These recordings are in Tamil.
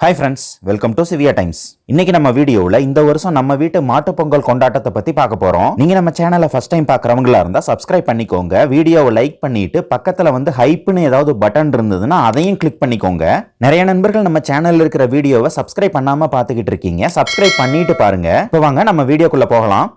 Hi friends welcome to Siviya Times இன்னைக்கு நம்ம வீடியோவில் இந்த வருஷம் நம்ம வீட்டு மாட்டுப் பொங்கல் கொண்டாட்டத்தை பற்றி பார்க்க போகிறோம் நீங்கள் நம்ம சேனலை ஃபஸ்ட் டைம் பார்க்குறவங்களா இருந்தால் சப்ஸ்கிரைப் பண்ணிக்கோங்க. வீடியோவை லைக் பண்ணிட்டு பக்கத்தில் வந்து ஹைப்னு ஏதாவது பட்டன் இருந்ததுன்னா அதையும் கிளிக் பண்ணிக்கோங்க. நிறைய நண்பர்கள் நம்ம சேனலில் இருக்கிற வீடியோவை சப்ஸ்கிரைப் பண்ணாமல் பார்த்துக்கிட்டு இருக்கீங்க. சப்ஸ்கிரைப் பண்ணிட்டு பாருங்க. இப்போ வாங்க நம்ம வீடியோக்குள்ளே போகலாம்.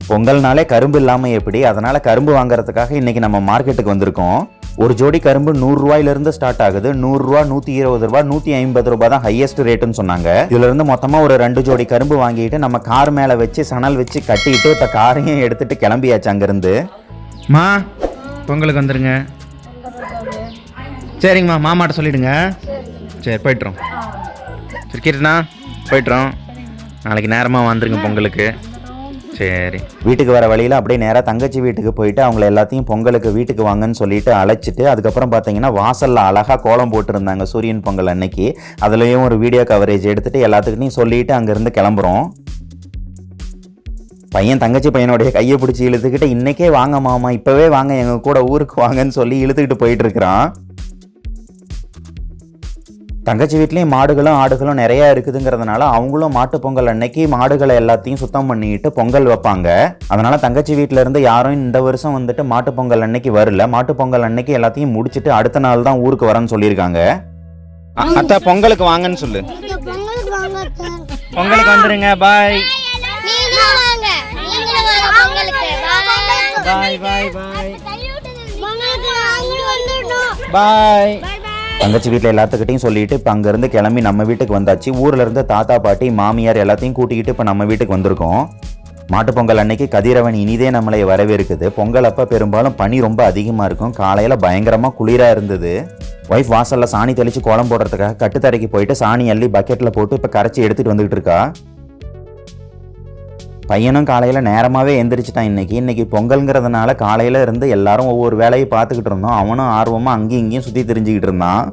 பொங்கல்னாலே கரும்பு இல்லாமல் எப்படி? அதனால கரும்பு வாங்குறதுக்காக இன்னைக்கு நம்ம மார்க்கெட்டுக்கு வந்திருக்கோம். ஒரு ஜோடி கரும்பு நூறுரூவாயிலிருந்து ஸ்டார்ட் ஆகுது. நூறுரூவா நூற்றி நூத்தி இருபது ரூபா நூத்தி ஐம்பது ரூபா தான் ஹையஸ்ட் ரேட்டுன்னு சொன்னாங்க. இதுல இருந்து மொத்தமா ஒரு ரெண்டு ஜோடி கரும்பு வாங்கிட்டு நம்ம கார் மேல வச்சு சணல் வச்சு கட்டிட்டு இப்ப காரையும் எடுத்துட்டு கிளம்பியாச்சு அங்கிருந்து. மா பொங்கலுக்கு வந்துருங்க. சரிங்கம்மா மாமாட்ட சொல்லிடுங்க. சரி போய்ட்டுறோம். சரி கீர்த்தனா போய்ட்டுறோம். நாளைக்கு நேரமாக வந்துருங்க பொங்கலுக்கு. சரி. வீட்டுக்கு வர வழியில் அப்படியே நேராக தங்கச்சி வீட்டுக்கு போயிட்டு அவங்கள எல்லாத்தையும் பொங்கலுக்கு வீட்டுக்கு வாங்கன்னு சொல்லிட்டு அழைச்சிட்டு அதுக்கப்புறம் பார்த்தீங்கன்னா வாசலில் அழகாக கோலம் போட்டிருந்தாங்க சூரியன் பொங்கல் அன்னைக்கு. அதுலேயும் ஒரு வீடியோ கவரேஜ் எடுத்துகிட்டு எல்லாத்துக்கிட்டையும் சொல்லிட்டு அங்கேருந்து கிளம்புறோம். பையன் தங்கச்சி பையனுடைய கையை பிடிச்சி இழுத்துக்கிட்டு இன்றைக்கே வாங்க மாமா இப்போவே வாங்க எங்கள் கூட ஊருக்கு வாங்கன்னு சொல்லி இழுத்துக்கிட்டு போயிட்டு இருக்கிறான். தங்கச்சி வீட்லேயும் மாடுகளும் ஆடுகளும் நிறைய இருக்குதுங்கிறதுனால அவங்களும் மாட்டு பொங்கல் அன்னைக்கு மாடுகளை எல்லாத்தையும் சுத்தம் பண்ணிட்டு பொங்கல் வைப்பாங்க. அதனால தங்கச்சி வீட்ல இருந்து யாரும் இந்த வருஷம் வந்துட்டு மாட்டு பொங்கல் அன்னைக்கு வரல. மாட்டு பொங்கல் அன்னைக்கு எல்லாத்தையும் முடிச்சிட்டு அடுத்த நாள் தான் ஊருக்கு வரேன்னு சொல்லியிருக்காங்க. அத்தா பொங்கலுக்கு வாங்கன்னு சொல்லு. பொங்கலுக்கு வந்துருங்க. பாய். பாய் பாய் பாய். பாய். தங்கச்சி வீட்டில் எல்லாத்துக்கிட்டையும் சொல்லிட்டு இப்போ அங்கேருந்து கிளம்பி நம்ம வீட்டுக்கு வந்தாச்சு. ஊரில் இருந்து தாத்தா பாட்டி மாமியார் எல்லாத்தையும் கூட்டிக்கிட்டு இப்போ நம்ம வீட்டுக்கு வந்திருக்கோம். மாட்டுப் பொங்கல் அன்னைக்கு கதிரவன் இனிதே நம்மளை வரவேற்குது. பொங்கல் அப்போ பெரும்பாலும் பனி ரொம்ப அதிகமாக இருக்கும். காலையில் பயங்கரமாக குளிராக இருந்தது. ஒய்ஃப் வாசலில் சாணி தெளித்து கோலம் போடுறதுக்காக கட்டுத்தரைக்கு போயிட்டு சாணி அள்ளி பக்கெட்டில் போட்டு இப்போ கரைச்சி எடுத்துகிட்டு வந்துகிட்டு இருக்கா? பையனும் காலையில் நேரமாகவே எந்திரிச்சிட்டான் இன்னைக்கு. இன்னைக்கு பொங்கல்ங்கிறதுனால காலையில் இருந்து எல்லாரும் ஒவ்வொரு வேலையை பார்த்துக்கிட்டு இருந்தோம். அவனும் ஆர்வமாக அங்கேயும் இங்கேயும் சுற்றி தெரிஞ்சுக்கிட்டு இருந்தான்.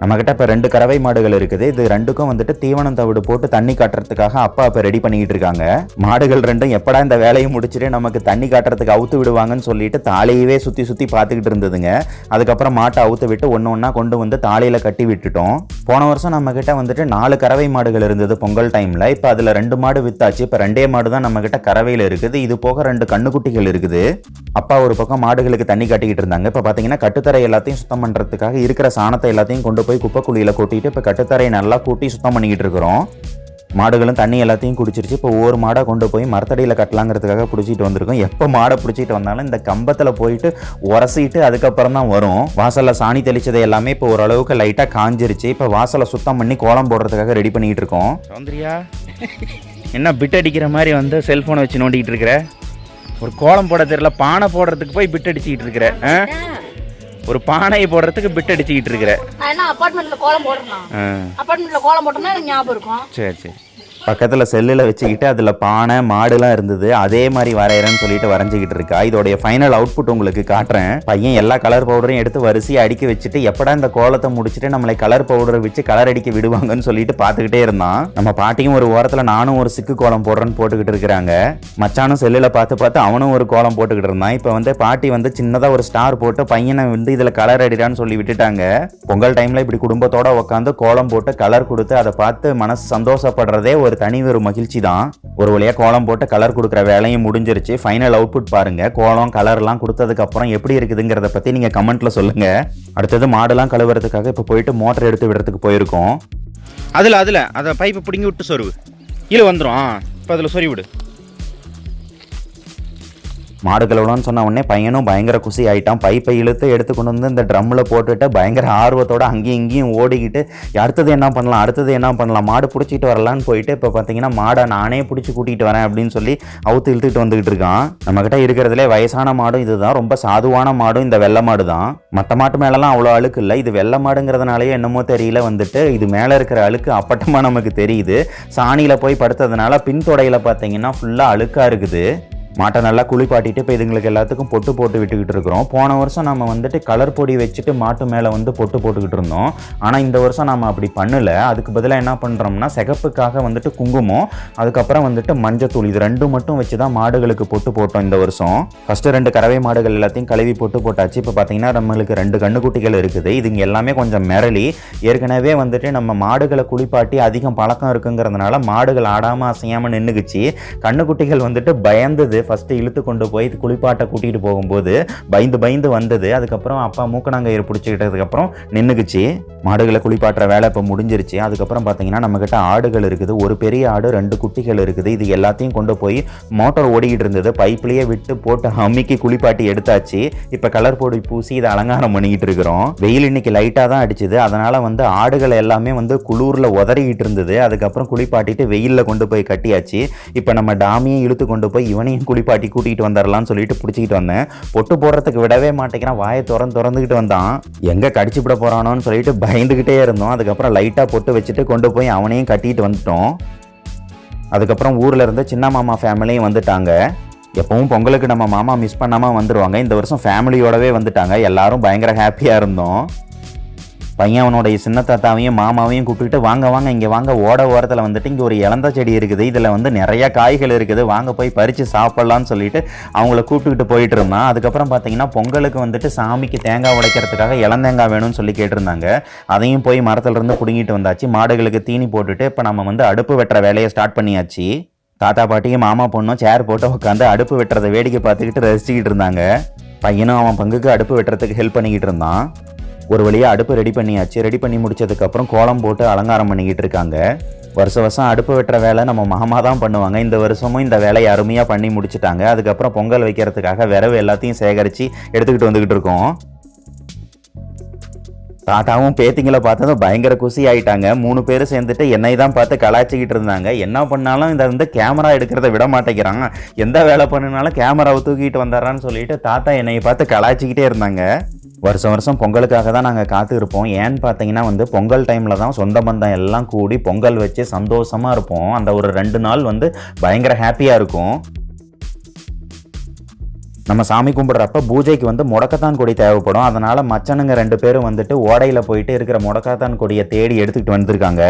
நம்மக்கிட்ட இப்போ ரெண்டு கறவை மாடுகள் இருக்குது. இது ரெண்டுக்கும் வந்துட்டு தீவனம் தவிடு போட்டு தண்ணி காட்டுறதுக்காக அப்பா இப்போ ரெடி பண்ணிக்கிட்டு இருக்காங்க. மாடுகள் ரெண்டும் எப்படா இந்த வேலையை முடிச்சுட்டு நமக்கு தண்ணி காட்டுறதுக்கு அவுத்து விடுவாங்கன்னு சொல்லிட்டு தாலையவே சுற்றி சுற்றி பார்த்துக்கிட்டு இருந்ததுங்க. அதுக்கப்புறம் மாட்டை அவுத்து விட்டு ஒன்று ஒன்றா கொண்டு வந்து தாலையில் கட்டி விட்டுட்டோம். போன வருஷம் நம்மக்கிட்ட வந்துட்டு நாலு கறவை மாடுகள் இருந்தது பொங்கல் டைமில் இப்போ அதில் ரெண்டு மாடு வித்தாச்சு. இப்போ ரெண்டே மாடு தான் நம்மக்கிட்ட கறவையில் இருக்குது. இது போக ரெண்டு கண்ணுக்குட்டிகள் இருக்குது. அப்பா ஒரு பக்கம் மாடுகளுக்கு தண்ணி கட்டிக்கிட்டு இருந்தாங்க. இப்போ பார்த்தீங்கன்னா கட்டுத்தரை எல்லாத்தையும் சுத்தம் பண்ணுறதுக்காக இருக்கிற சாணத்தை எல்லாத்தையும் கொண்டு போய் குப்பை குழியில் கொட்டிட்டு இப்போ கட்டுத்தரையை நல்லா கூட்டி சுத்தம் பண்ணிக்கிட்டு இருக்கிறோம். மாடுகளும் தண்ணி எல்லாத்தையும் குடிச்சிருச்சு. இப்போ ஒவ்வொரு மாடாக கொண்டு போய் மரத்தடியில் கட்டலாங்கிறதுக்காக பிடிச்சிட்டு வந்திருக்கோம். எப்போ மாடை பிடிச்சிட்டு வந்தாலும் இந்த கம்பத்தில் போயிட்டு உரசிட்டு அதுக்கப்புறம் தான் வரும். வாசலில் சாணி தெளிச்சது எல்லாமே இப்போ ஓரளவுக்கு லைட்டாக காஞ்சிருச்சு. இப்போ வாசலை சுத்தம் பண்ணி கோலம் போடுறதுக்காக ரெடி பண்ணிகிட்டு இருக்கோம். சௌந்தர்யா என்ன பிட் அடிக்கிற மாதிரி வந்து செல்ஃபோனை வச்சு நோண்டிக்கிட்டு இருக்கிற? ஒரு கோலம் போட தெரியல பானை போடுறதுக்கு போய் பிட் அடிச்சுக்கிட்டு இருக்கிற ஒரு பானையை போடுறதுக்கு பிட் அடிச்சுக்கிட்டு இருக்கிற. அப்பார்ட்மெண்ட்ல கோலம் போடுறேன் அப்பார்ட்மெண்ட்ல கோலம் போட்டோம்னா ஞாபகம் இருக்கும். சரி சரி. பக்கத்தில் செல்லில் வச்சுக்கிட்டு அதில் பானை மாடுலாம் இருந்தது. அதே மாதிரி வரைகிறேன்னு சொல்லிட்டு வரைஞ்சிக்கிட்டு இருக்கா. இதோடைய ஃபைனல் அவுட்புட் உங்களுக்கு காட்டுறேன். பையன் எல்லா கலர் பவுடரையும் எடுத்து வரிசையை அடிக்க வச்சுட்டு எப்படா இந்த கோலத்தை முடிச்சுட்டு நம்மளை கலர் பவுடரை வச்சு கலர் அடிக்க விடுவாங்கன்னு சொல்லிட்டு பார்த்துக்கிட்டே இருந்தான். நம்ம பாட்டியும் ஒரு ஓரத்தில் நானும் ஒரு சிக்கு கோலம் போடுறேன்னு போட்டுக்கிட்டு இருக்கிறாங்க. மச்சானும் செல்லில் பார்த்து பார்த்து அவனும் ஒரு கோலம் போட்டுக்கிட்டு இருந்தான். இப்போ வந்து பாட்டி வந்து சின்னதாக ஒரு ஸ்டார் போட்டு பையனை வந்து இதில் கலர் அடிடான்னு சொல்லி விட்டுட்டாங்க. பொங்கல் டைமில் இப்படி குடும்பத்தோட உட்காந்து கோலம் போட்டு கலர் கொடுத்து அதை பார்த்து மனசு சந்தோஷப்படுறதே ஒரு தனி ஒரு மகிழ்ச்சி தான். ஒரு வழியாக கோலம் போட்டு கலர் கொடுக்குற வேலையும் முடிஞ்சிருச்சு. ஃபைனல் அவுட்புட் பாருங்க. கோலம் கலர்லாம் கொடுத்ததுக்கப்புறம் எப்படி இருக்குதுங்கிறத பற்றி நீங்கள் கமெண்ட்டில் சொல்லுங்க. அடுத்தது மாடுலாம் கழுவுறதுக்காக இப்போ போயிட்டு மோட்டர் எடுத்து விடுறதுக்கு போயிருக்கோம். அதில் அதில். அதை பைப்பை பிடுங்கி விட்டு சொருவு. கீழே வந்துடும் இப்போ அதில் சொறி விடு. மாடு கழுவலாம்னு சொன்ன உடனே பையனும் பயங்கர குசி ஆயிட்டான். பைப்பை இழுத்து எடுத்து கொண்டு வந்து இந்த ட்ரம்மில் போட்டுட்டு பயங்கர ஆர்வத்தோட அங்கேயும் இங்கேயும் ஓடிக்கிட்டு அடுத்தது என்ன பண்ணலாம்? அடுத்தது என்ன பண்ணலாம்? மாடு பிடிச்சிட்டு வரலான்னு போயிட்டு இப்போ பார்த்தீங்கன்னா மாடை நானே பிடிச்சி கூட்டிகிட்டு வரேன் அப்படின்னு சொல்லி அவுத்து இழுத்துட்டு வந்துக்கிட்டு இருக்கான். நம்மக்கிட்ட இருக்கிறதுலே வயசான மாடும் இதுதான். ரொம்ப சாதுவான மாடும் இந்த வெள்ளை மாடு தான் மற்ற மாட்டு மேலெல்லாம் அவ்வளோ அழுக்கு இல்லை. இது வெள்ளை மாடுங்கிறதுனாலேயே என்னமோ தெரியல வந்துட்டு இது மேலே இருக்கிற அழுக்கு அப்பட்டமாக நமக்கு தெரியுது. சாணியில் போய் படுத்ததுனால பின் தொடையில் பார்த்தீங்கன்னா ஃபுல்லாக அழுக்காக இருக்குது. மாட்டை நல்லா குளிப்பாட்டிட்டு இப்போ இதுங்களுக்கு எல்லாத்துக்கும் பொட்டு போட்டு விட்டுக்கிட்டு இருக்கிறோம். போன வருஷம் நம்ம வந்துட்டு கலர் பொடி வச்சுட்டு மாட்டு மேலே வந்து பொட்டு போட்டுக்கிட்டு இருந்தோம். ஆனால் இந்த வருஷம் நம்ம அப்படி பண்ணல. அதுக்கு பதிலாக என்ன பண்ணுறோம்னா சிகப்புக்காக வந்துட்டு குங்குமம் அதுக்கப்புறம் வந்துட்டு மஞ்சத்தூள் இது ரெண்டும் மட்டும் வச்சு தான் மாடுகளுக்கு பொட்டு போட்டோம் இந்த வருஷம். ஃபஸ்ட்டு ரெண்டு கறவை மாடுகள் எல்லாத்தையும் கழுவி பொட்டு போட்டாச்சு. இப்போ பார்த்தீங்கன்னா நம்மளுக்கு ரெண்டு கண்ணுக்குட்டிகள் இருக்குது. இதுங்க எல்லாமே கொஞ்சம் மிரளி ஏற்கனவே வந்துட்டு நம்ம மாடுகளை குளிப்பாட்டி அதிகம் பழக்கம் இருக்குங்கிறதுனால மாடுகள் ஆடாமல் அசையாமல் நின்றுக்குச்சு கண்ணுக்குட்டிகள் வந்துட்டு பயந்தது ஃபஸ்ட்டு இழுத்து கொண்டு போய் குளிப்பாட்ட கூட்டிகிட்டு போகும்போது பயந்து பயந்து வந்தது. அதுக்கப்புறம் அப்பா மூக்கணாங்கயிறு பிடிச்சிக்கிட்டதுக்கப்புறம் நின்றுக்குச்சு மாடுகளை குளிப்பாட்டுற வேலை இப்போ முடிஞ்சிருச்சு. அதுக்கப்புறம் பார்த்தீங்கன்னா நம்மக்கிட்ட ஆடுகள் இருக்குது. ஒரு பெரிய ஆடு ரெண்டு குட்டிகள் இருக்குது. இது எல்லாத்தையும் கொண்டு போய் மோட்டார் ஓடிக்கிட்டு இருந்தது. பைப்லேயே விட்டு போட்டு அம்மிக்கு குளிப்பாட்டி எடுத்தாச்சு. இப்போ கலர் பொடி பூசி இதை அலங்காரம் பண்ணிக்கிட்டு இருக்கிறோம். வெயில் இன்னைக்கு லைட்டாக தான் அடிச்சுது. அதனால் வந்து ஆடுகள் எல்லாமே வந்து குளூரில் உதறிக்கிட்டு இருந்தது. அதுக்கப்புறம் குளிப்பாட்டிட்டு வெயிலில் கொண்டு போய் கட்டியாச்சு. இப்போ நம்ம டாமியும் இழுத்து கொண்டு போய் இவனையும் குளிப்பாட்டி கூட்டிகிட்டு வந்துடலாம்னு சொல்லிட்டு பிடிச்சிக்கிட்டு வந்தேன். பொட்டு போடுறதுக்கு விடவே மாட்டேங்கிறான். வாயை திறந்து திறந்துக்கிட்டு வந்தான். எங்கே கடிச்சு விட போகிறானோன்னு சொல்லிட்டு பயந்துக்கிட்டே இருந்தோம். அதுக்கப்புறம் லைட்டாக பொட்டு வச்சுட்டு கொண்டு போய் அவனையும் கட்டிட்டு வந்துட்டோம். அதுக்கப்புறம் ஊரில் இருந்து சின்ன மாமா ஃபேமிலியும் வந்துட்டாங்க. எப்பவும் பொங்கலுக்கு நம்ம மாமா மிஸ் பண்ணாமல் வந்துடுவாங்க இந்த வருஷம் ஃபேமிலியோடவே வந்துட்டாங்க. எல்லாரும் பயங்கர ஹாப்பியாக இருந்தோம். பையன் அவனுடைய சின்ன தாத்தாவையும் மாமாவையும் கூப்பிட்டுட்டு வாங்க வாங்க இங்கே வாங்க ஓட ஓரத்தில் வந்துட்டு இங்கே ஒரு இளந்த செடி இருக்குது. இதில் வந்து நிறைய காய்கள் இருக்குது. வாங்க போய் பறித்து சாப்பிட்லான்னு சொல்லிட்டு அவங்கள கூப்பிட்டுக்கிட்டு போயிட்டு இருந்தான். அதுக்கப்புறம் பார்த்தீங்கன்னா பொங்கலுக்கு வந்துட்டு சாமிக்கு தேங்காய் உடைக்கிறதுக்காக இளந்தேங்காய் வேணும்னு சொல்லி கேட்டிருந்தாங்க. அதையும் போய் மரத்துலேருந்து பிடுங்கிட்டு வந்தாச்சு. மாடுகளுக்கு தீனி போட்டுட்டு இப்போ நம்ம வந்து அடுப்பு வெட்டுற வேலையை ஸ்டார்ட் பண்ணியாச்சு. தாத்தா பாட்டியும் மாமா பொண்ணும் சேர் போட்டு உட்காந்து அடுப்பு வெட்டுறதை வேடிக்கை பார்த்துக்கிட்டு ரசிச்சுக்கிட்டு இருந்தாங்க. பையனும் அவன் பங்குக்கு அடுப்பு வெட்டுறதுக்கு ஹெல்ப் பண்ணிக்கிட்டு இருந்தான். ஒரு வழியாக அடுப்பு ரெடி பண்ணியாச்சு. ரெடி பண்ணி முடிச்சதுக்கப்புறம் கோலம் போட்டு அலங்காரம் பண்ணிக்கிட்டு இருக்காங்க. வருஷ வருஷம் அடுப்பு வெட்டுற வேலை நம்ம மாமா தான் பண்ணுவாங்க. இந்த வருஷமும் இந்த வேலையை அருமையாக பண்ணி முடிச்சிட்டாங்க. அதுக்கப்புறம் பொங்கல் வைக்கிறதுக்காக விரவு எல்லாத்தையும் சேகரித்து எடுத்துக்கிட்டு வந்துக்கிட்டு இருக்கோம். தாத்தாவும் பேத்திங்களை பார்த்ததும் பயங்கர குஷி ஆயிட்டாங்க. மூணு பேரும் சேர்ந்துட்டு என்னை தான் பார்த்து கலாய்ச்சிக்கிட்டு இருந்தாங்க. என்ன பண்ணாலும் இந்த வந்து கேமரா எடுக்கிறத விட மாட்டேங்கிறாங்க எந்த வேலை பண்ணினாலும் கேமராவை தூக்கிட்டு வந்துடுறான்னு சொல்லிட்டு தாத்தா என்னை பார்த்து கலாய்ச்சிக்கிட்டே இருந்தாங்க. வருஷம் வருஷம் பொங்கலுக்காக தான் நாங்கள் காத்து இருப்போம் ஏன்னு பார்த்தீங்கன்னா வந்து பொங்கல் டைமில் தான் சொந்த பந்தம் எல்லாம் கூடி பொங்கல் வச்சு சந்தோஷமாக இருப்போம். அந்த ஒரு ரெண்டு நாள் வந்து பயங்கர ஹாப்பியாக இருக்கும். நம்ம சாமி கும்பிட்றப்ப பூஜைக்கு வந்து முடக்கத்தான் கொடி தேவைப்படும். அதனால் மச்சனுங்க ரெண்டு பேரும் வந்துட்டு ஓடையில் போயிட்டு இருக்கிற முடக்கத்தான் கொடியை தேடி எடுத்துக்கிட்டு வந்திருக்காங்க.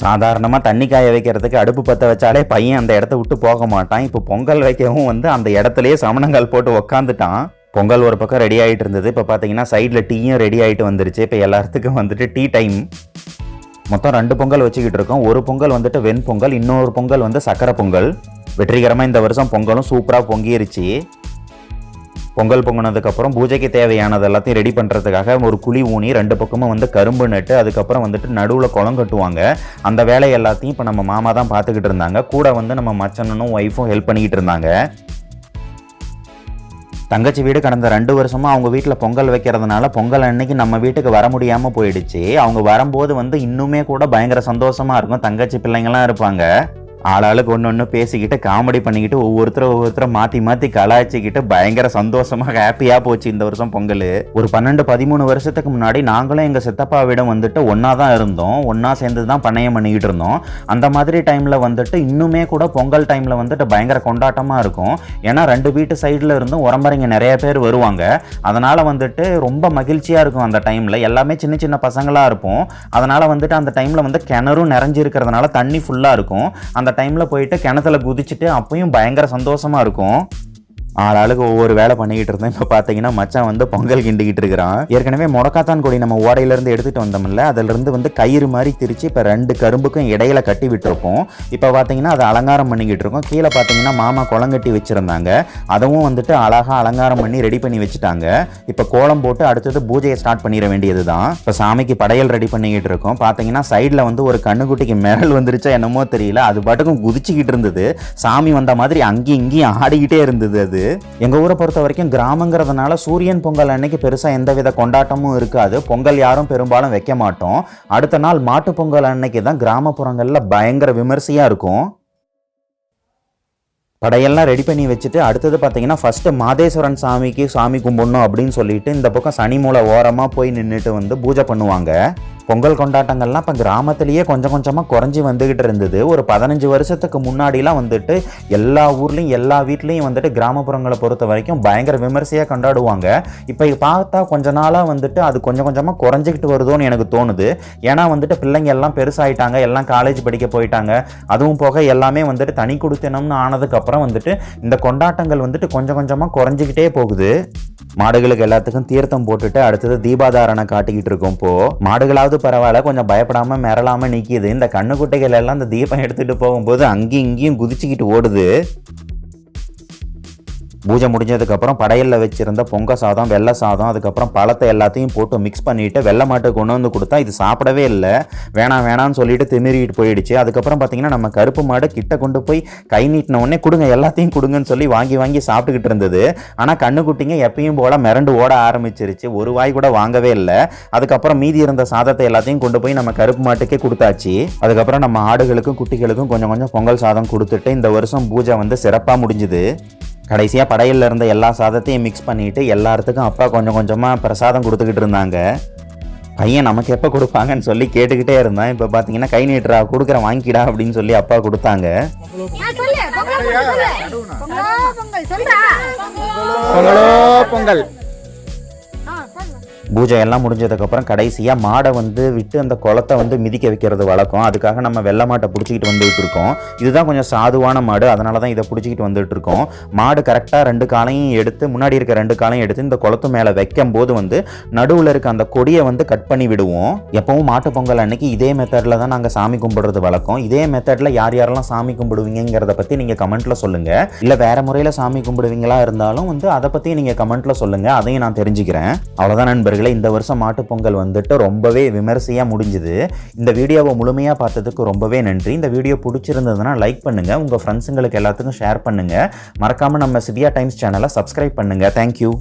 சாதாரணமாக தண்ணி காய வைக்கிறதுக்கு அடுப்பு பற்ற வச்சாலே பையன் அந்த இடத்த விட்டு போக மாட்டான். இப்போ பொங்கல் வைக்கவும் வந்து அந்த இடத்துலையே சமணங்கள் போட்டு உக்காந்துட்டான். பொங்கல் ஒரு பக்கம் ரெடி ஆகிட்டு இருந்தது. இப்போ பார்த்தீங்கன்னா சைடில் டீயும் ரெடி ஆகிட்டு வந்துருச்சு. இப்போ எல்லாத்துக்கும் வந்துட்டு டீ டைம் மொத்தம் ரெண்டு பொங்கல் வச்சுக்கிட்டு இருக்கோம். ஒரு பொங்கல் வந்துட்டு வெண்பொங்கல் இன்னொரு பொங்கல் வந்து சக்கரை பொங்கல். வெற்றிகரமாக இந்த வருஷம் பொங்கலும் சூப்பராக பொங்கிருச்சு. பொங்கல் பொங்கினதுக்கப்புறம் பூஜைக்கு தேவையானது எல்லாத்தையும் ரெடி பண்ணுறதுக்காக ஒரு குழி ஊனி ரெண்டு பக்கமும் வந்து கரும்பு நட்டு அதுக்கப்புறம் வந்துட்டு நடுவில் குளம் கட்டுவாங்க. அந்த வேலை எல்லாத்தையும் இப்போ நம்ம மாமா தான் பார்த்துக்கிட்டு இருந்தாங்க. கூட வந்து நம்ம மச்சனனும் ஒய்ஃபும் ஹெல்ப் பண்ணிக்கிட்டு இருந்தாங்க. தங்கச்சி வீடு கடந்த ரெண்டு வருஷமா அவங்க வீட்டில் பொங்கல் வைக்கிறதுனால பொங்கல் அன்னைக்கு நம்ம வீட்டுக்கு வர முடியாமல் போயிடுச்சு. அவங்க வரும்போது வந்து இன்னுமே கூட பயங்கர சந்தோஷமா இருக்கும். தங்கச்சி பிள்ளைங்களாம் இருப்பாங்க. ஆளாளுக்கு ஒன்று ஒன்று பேசிக்கிட்டு காமெடி பண்ணிக்கிட்டு ஒவ்வொருத்தரும் ஒவ்வொருத்தரும் மாற்றி மாற்றி கலாய்ச்சிக்கிட்டு பயங்கர சந்தோஷமாக ஹாப்பியாக போச்சு இந்த வருஷம் பொங்கல். ஒரு பன்னெண்டு பதிமூணு வருஷத்துக்கு முன்னாடி நாங்களும் எங்கள் சித்தப்பாவிடம் வந்துட்டு ஒன்றா தான் இருந்தோம். ஒன்றா சேர்ந்து தான் பண்ணையம் பண்ணிக்கிட்டு இருந்தோம். அந்த மாதிரி டைமில் வந்துட்டு இன்னுமே கூட பொங்கல் டைமில் வந்துட்டு பயங்கர கொண்டாட்டமாக இருக்கும். ஏன்னா ரெண்டு வீட்டு சைடில் இருந்தும் உரம்பரைங்க நிறைய பேர் வருவாங்க. அதனால் வந்துட்டு ரொம்ப மகிழ்ச்சியாக இருக்கும் அந்த டைமில் எல்லாமே சின்ன சின்ன பசங்களாக இருப்போம். அதனால் வந்துட்டு அந்த டைமில் வந்து கிணறும் நிறைஞ்சிருக்கிறதுனால தண்ணி ஃபுல்லாக இருக்கும். அந்த டைமில் போயிட்டு கிணத்துல குதிச்சுட்டு அப்பயும் பயங்கர சந்தோஷமாக இருக்கும். ஆளாளுக்கு ஒவ்வொரு வேலை பண்ணிக்கிட்டு இருந்தேன். இப்போ பார்த்தீங்கன்னா மச்சான் வந்து பொங்கல் கிண்டிக்கிட்டு இருக்கிறான். ஏற்கனவே முடக்காத்தான் கொடி நம்ம ஓடையிலேருந்து எடுத்துகிட்டு வந்தோம்ல அதிலிருந்து வந்து கயிறு மாதிரி திரிச்சு இப்போ ரெண்டு கரும்புக்கும் இடையில கட்டி விட்டுருப்போம் இப்போ பார்த்தீங்கன்னா அதை அலங்காரம் பண்ணிக்கிட்டு இருக்கோம். கீழே பார்த்தீங்கன்னா மாமா குளங்கட்டி வச்சுருந்தாங்க. அதுவும் வந்துட்டு அழகாக அலங்காரம் பண்ணி ரெடி பண்ணி வச்சுட்டாங்க. இப்போ கோலம் போட்டு அடுத்தது பூஜையை ஸ்டார்ட் பண்ணிட வேண்டியது தான் இப்போ சாமிக்கு படையல் ரெடி பண்ணிக்கிட்டு இருக்கோம். பார்த்தீங்கன்னா சைடில் வந்து ஒரு கண்ணுக்குட்டிக்கு மிரல் வந்துருச்சா என்னமோ தெரியல. அது பாட்டுக்கும் குதிச்சுக்கிட்டு இருந்தது. சாமி வந்த மாதிரி அங்கேயும் இங்கேயும் ஆடிக்கிட்டே இருந்தது அது. எங்கள் ஊரை பொறுத்த வரைக்கும் கிராமங்கிறதுனால சூரியன் பொங்கல் அன்னைக்கு பெருசாக எந்தவித கொண்டாட்டமும் இருக்காது. பொங்கல் யாரும் பெரும்பாலும் வைக்க மாட்டோம். அடுத்த நாள் மாட்டு பொங்கல் அன்னைக்கு தான் கிராமப்புறங்களில் பயங்கர விமர்சையாக இருக்கும். படையெல்லாம் ரெடி பண்ணி வச்சுட்டு அடுத்தது பார்த்தீங்கன்னா ஃபஸ்ட்டு மாதேஸ்வரன் சாமிக்கு சாமி கும்பிடணும் அப்படின்னு சொல்லிட்டு இந்த பக்கம் சனி மூலை ஓரமாக போய் நின்றுட்டு வந்து பூஜை பண்ணுவாங்க. பொங்கல் கொண்டாட்டங்கள்லாம் இப்போ கிராமத்திலேயே கொஞ்சம் கொஞ்சமாக குறைஞ்சி வந்துக்கிட்டு இருந்தது. ஒரு பதினஞ்சு வருஷத்துக்கு முன்னாடிலாம் வந்துட்டு எல்லா ஊர்லேயும் எல்லா வீட்லேயும் வந்துட்டு கிராமப்புறங்களை பொறுத்த வரைக்கும் பயங்கர விமர்சையாக கொண்டாடுவாங்க. இப்போ பார்த்தா கொஞ்ச நாளாக வந்துட்டு அது கொஞ்சம் கொஞ்சமாக குறைஞ்சிக்கிட்டு வருதோன்னு எனக்கு தோணுது. ஏன்னா வந்துட்டு பிள்ளைங்க எல்லாம் பெருசாகிட்டாங்க எல்லாம் காலேஜ் படிக்க போயிட்டாங்க. அதுவும் போக எல்லாமே வந்துட்டு தனி கொடுத்தனம்னு ஆனதுக்கப்புறம் வந்துட்டு இந்த கொண்டாட்டங்கள் வந்துட்டு கொஞ்சம் கொஞ்சமாக குறைஞ்சிக்கிட்டே போகுது. மாடுகளுக்கு எல்லாத்துக்கும் தீர்த்தம் போட்டுட்டு அடுத்தது தீபாதாரணை காட்டிக்கிட்டு இருக்கோம் இப்போ. மாடுகளாவது பரவாயில்ல கொஞ்சம் பயப்படாம மிரளாமல் நிற்கிது இந்த கண்ணுக்குட்டைகள் எல்லாம் இந்த தீபம் எடுத்துட்டு போகும்போது அங்கேயும் இங்கேயும் குதிச்சுக்கிட்டு ஓடுது. பூஜை முடிஞ்சதுக்கப்புறம் படையலில் வச்சுருந்த பொங்க சாதம் வெள்ளை சாதம் அதுக்கப்புறம் பழத்தை எல்லாத்தையும் போட்டு மிக்ஸ் பண்ணிவிட்டு வெள்ளை மாட்டை கொண்டு வந்து கொடுத்தா இது சாப்பிடவே இல்லை. வேணாம் வேணாம்னு சொல்லிட்டு திமிரிட்டு போயிடுச்சு. அதுக்கப்புறம் பார்த்தீங்கன்னா நம்ம கருப்பு மாடு கிட்ட கொண்டு போய் கை நீட்டின உடனே கொடுங்க எல்லாத்தையும் கொடுங்கன்னு சொல்லி வாங்கி வாங்கி சாப்பிட்டுக்கிட்டு இருந்தது. ஆனால் கண்ணுக்குட்டிங்க எப்பயும் போல் மிரண்டு ஓட ஆரம்பிச்சிருச்சு. ஒரு வாய் கூட வாங்கவே இல்லை. அதுக்கப்புறம் மீதி இருந்த சாதத்தை எல்லாத்தையும் கொண்டு போய் நம்ம கருப்பு மாட்டுக்கே கொடுத்தாச்சு. அதுக்கப்புறம் நம்ம ஆடுகளுக்கும் குட்டிகளுக்கும் கொஞ்சம் கொஞ்சம் பொங்கல் சாதம் கொடுத்துட்டு இந்த வருஷம் பூஜை வந்து சிறப்பாக முடிஞ்சுது. கடைசியாக படையில் இருந்த எல்லா சாதத்தையும் மிக்ஸ் பண்ணிட்டு எல்லாத்துக்கும் அப்பா கொஞ்சம் கொஞ்சமாக பிரசாதம் கொடுத்துக்கிட்டு இருந்தாங்க. பையன் நமக்கு எப்போ கொடுப்பாங்கன்னு சொல்லி கேட்டுக்கிட்டே இருந்தான். இப்போ பார்த்தீங்கன்னா கை நீட்டுறா கொடுக்குறேன் வாங்கிடா அப்படின்னு சொல்லி அப்பா கொடுத்தாங்க. பொங்கலோ பொங்கல். பூஜை எல்லாம் முடிஞ்சதுக்கப்புறம் கடைசியாக மாடை வந்து விட்டு அந்த குளத்தை வந்து மிதிக்க வைக்கிறது வழக்கம். அதுக்காக நம்ம வெள்ளை மாட்டை பிடிச்சிக்கிட்டு வந்துகிட்டு இருக்கோம் இதுதான் கொஞ்சம் சாதுவான மாடு. அதனால தான் இதை பிடிச்சிக்கிட்டு வந்துட்டு இருக்கோம். மாடு கரெக்டாக ரெண்டு காலையும் எடுத்து முன்னாடி இருக்க ரெண்டு காலையும் எடுத்து இந்த குளத்து மேலே வைக்கும் போது வந்து நடுவில் இருக்க அந்த கொடியை வந்து கட் பண்ணி விடுவோம். எப்பவும் மாட்டு பொங்கல் அன்னைக்கு இதே மெத்தடில் தான் நாங்கள் சாமி கும்பிடுறது வழக்கம். இதே மெத்தடில் யார் யாரெல்லாம் சாமி கும்பிடுவீங்கிறத பற்றி நீங்கள் கமெண்ட்டில் சொல்லுங்கள் இல்லை வேறு முறையில் சாமி கும்பிடுவீங்களா இருந்தாலும் வந்து அதை பற்றி நீங்கள் கமெண்ட்டில் சொல்லுங்கள் அதையும் நான் தெரிஞ்சுக்கிறேன். அவ்வளோதான் நண்பர்கள். இந்த வருஷம் மாட்டுப் பொங்கல் வந்துட்டு ரொம்பவே விமரிசையாக முடிஞ்சுது. இந்த வீடியோவை முழுமையாக பார்த்ததுக்கு ரொம்பவே நன்றி. இந்த வீடியோ பிடிச்சிருந்ததுன்னா லைக் பண்ணுங்கள் உங்கள் ஃப்ரெண்ட்ஸுங்களுக்கு எல்லாத்துக்கும் ஷேர் பண்ணுங்கள் மறக்காமல் நம்ம சிவியா டைம்ஸ் சேனலை சப்ஸ்கிரைப் பண்ணுங்கள் தேங்க்யூ